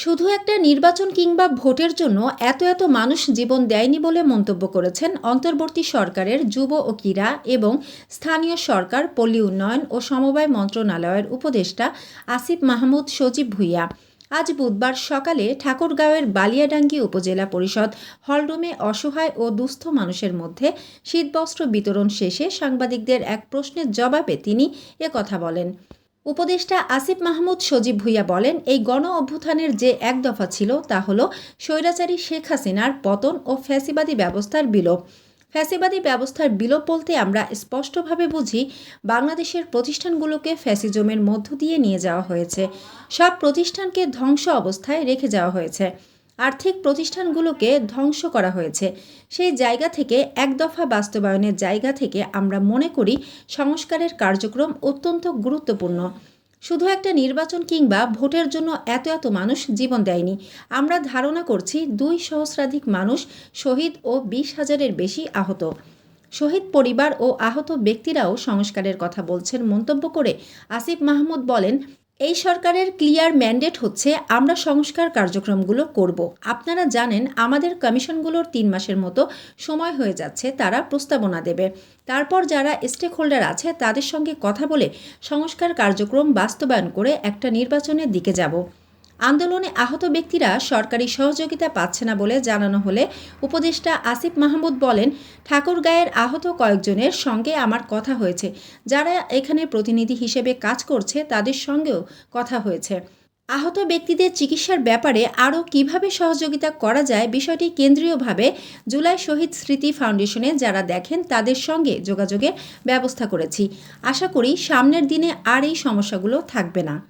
শুধু একটা নির্বাচন কিংবা ভোটের জন্য এত এত মানুষ জীবন দেয়নি বলে মন্তব্য করেছেন অন্তর্বর্তী সরকারের যুব ও ক্রীড়া এবং স্থানীয় সরকার, পল্লী উন্নয়ন ও সমবায় মন্ত্রণালয়ের উপদেষ্টা আসিফ মাহমুদ সজীব ভুইয়া। আজ বুধবার সকালে ঠাকুরগাঁওয়ের বালিয়াডাঙ্গি উপজেলা পরিষদ হলরুমে অসহায় ও দুস্থ মানুষের মধ্যে শীতবস্ত্র বিতরণ শেষে সাংবাদিকদের এক প্রশ্নের জবাবে তিনি একথা বলেন। উপদেষ্টা আসিফ মাহমুদ সজীব ভুইয়া বলেন, এই গণ অভ্যুত্থানের যে এক দফা ছিল তা হল স্বৈরাচারী শেখ হাসিনার পতন ও ফ্যাসিবাদী ব্যবস্থার বিলোপ। ফ্যাসিবাদী ব্যবস্থার বিলোপ বলতে আমরা স্পষ্টভাবে বুঝি, বাংলাদেশের প্রতিষ্ঠানগুলোকে ফ্যাসিজমের মধ্য দিয়ে নিয়ে যাওয়া হয়েছে। সব প্রতিষ্ঠানকে ধ্বংস অবস্থায় রেখে যাওয়া হয়েছে। আর্থিক প্রতিষ্ঠানগুলোকে ধ্বংস করা হয়েছে। সেই জায়গা থেকে এক দফা বাস্তবায়নের জায়গা থেকে আমরা মনে করি সংস্কারের কার্যক্রম অত্যন্ত গুরুত্বপূর্ণ। শুধু একটা নির্বাচন কিংবা ভোটের জন্য এত এত মানুষ জীবন দেয়নি। আমরা ধারণা করছি দুই সহস্রাধিক মানুষ শহীদ ও বিশ হাজারের বেশি আহত। শহীদ পরিবার ও আহত ব্যক্তিরাও সংস্কারের কথা বলছেন মন্তব্য করে আসিফ মাহমুদ বলেন এই সরকারের ক্লিয়ার ম্যান্ডেট হচ্ছে আমরা সংস্কার কার্যক্রমগুলো করব। আপনারা জানেন, আমাদের কমিশনগুলোর তিন মাসের মতো সময় হয়ে যাচ্ছে, তারা প্রস্তাবনা দেবে। তারপর যারা স্টেক হোল্ডার আছে, তাদের সঙ্গে কথা বলে সংস্কার কার্যক্রম বাস্তবায়ন করে একটা নির্বাচনের দিকে যাব। আন্দোলনে আহত ব্যক্তিরা সরকারি সহযোগিতা পাচ্ছে না বলে জানানো হলে উপদেষ্টা আসিফ মাহমুদ বলেন, ঠাকুরগাঁয়ের আহত কয়েকজনের সঙ্গে আমার কথা হয়েছে। যারা এখানে প্রতিনিধি হিসেবে কাজ করছে, তাদের সঙ্গেও কথা হয়েছে। আহত ব্যক্তিদের চিকিৎসার ব্যাপারে আরও কীভাবে সহযোগিতা করা যায় বিষয়টি কেন্দ্রীয়ভাবে জুলাই শহীদ স্মৃতি ফাউন্ডেশনে যারা দেখেন, তাদের সঙ্গে যোগাযোগের ব্যবস্থা করেছি। আশা করি সামনের দিনে আর এই সমস্যাগুলো থাকবে না।